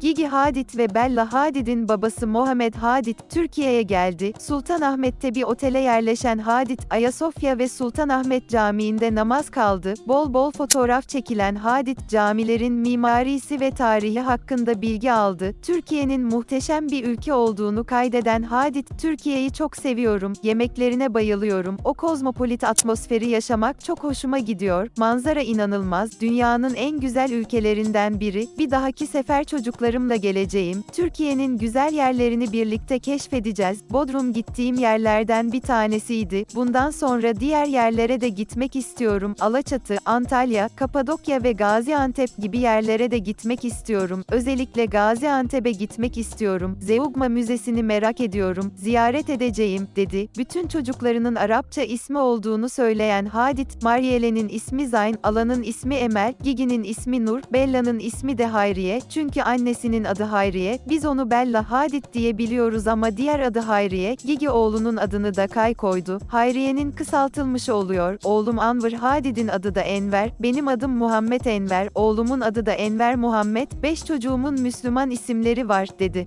Gigi Hadid ve Bella Hadid'in babası Mohamed Hadid, Türkiye'ye geldi. Sultanahmet'te bir otele yerleşen Hadid, Ayasofya ve Sultanahmet Camii'nde namaz kaldı. Bol bol fotoğraf çekilen Hadid, camilerin mimarisi ve tarihi hakkında bilgi aldı. Türkiye'nin muhteşem bir ülke olduğunu kaydeden Hadid, Türkiye'yi çok seviyorum, yemeklerine bayılıyorum, o kozmopolit atmosferi yaşamak çok hoşuma gidiyor, manzara inanılmaz, dünyanın en güzel ülkelerinden biri, bir dahaki sefer çocuklarımla geleceğim, Türkiye'nin güzel yerlerini birlikte keşfedeceğiz, Bodrum gittiğim yerlerden bir tanesiydi, bundan sonra diğer yerlere de gitmek istiyorum, Alaçatı, Antalya, Kapadokya ve Gaziantep gibi yerlere de gitmek istiyorum, özellikle Gaziantep'e gitmek istiyorum, Zeugma Müzesi'ni merak ediyorum, ziyaret edeceğim, dedi, bütün çocuklarının Arapça ismi olduğunu söyleyen Hadid, Mariele'nin ismi Zayn, Alan'ın ismi Emel, Gigi'nin ismi Nur, Bella'nın ismi de Hayriye, çünkü annesinin adı Hayriye, biz onu Bella Hadid diye biliyoruz ama diğer adı Hayriye, Gigi oğlunun adını da Kay koydu, Hayriye'nin kısaltılmışı oluyor, oğlum Anvır Hadid'in adı da Enver, benim adım Muhammed Enver, oğlumun adı da Enver Muhammed, beş çocuğumun Müslüman isimleri var, dedi.